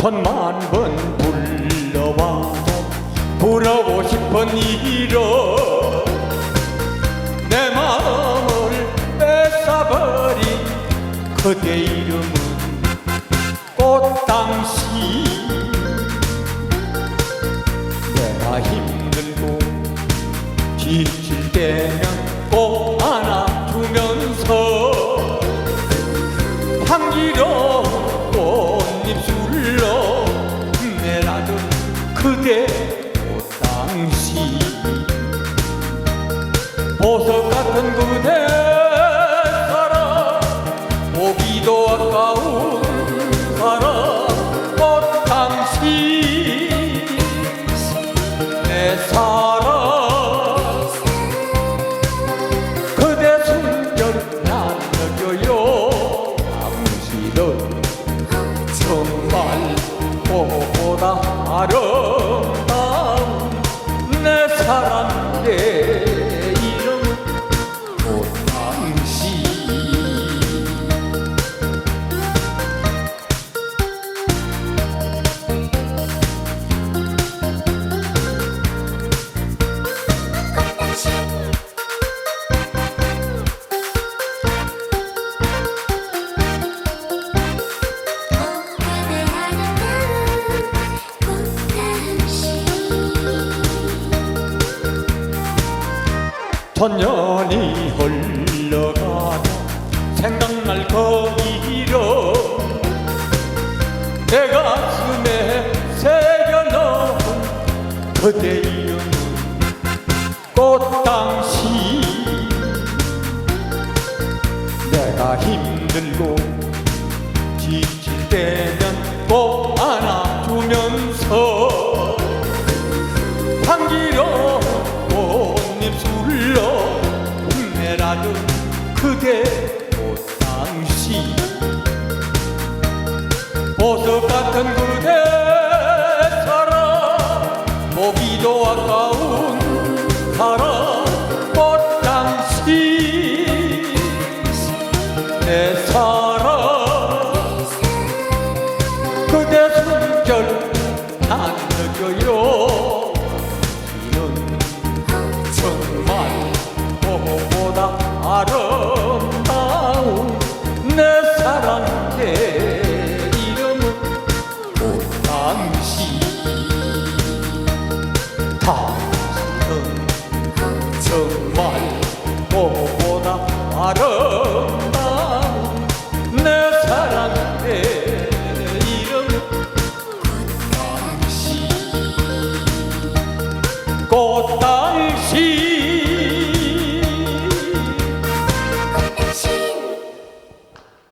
천만 번 불러봐도 부러워 싶은 이런 내 마음을 뺏어버린 그대 이름은 꽃당시. 내가 힘들고 지칠 때면 꼭 안아주면서 향기로 당시 보석 같은 그대 사랑 보기도 아까운 사랑 꽃 당시 내 사랑 그대 숨결 난 느껴요. 당신은 정말 보다 아름다운 내 사랑 내 천년이 흘러가도 생각날 거리로 내 가슴에 새겨놓은 그대 이름은 꽃당시 내가 힘들고 지 당시 보석 같은 그대 사랑 보기도 아까운 사랑 정말 꽃보다 아름다운 내 사랑의 이름. 꽃다시 꽃다시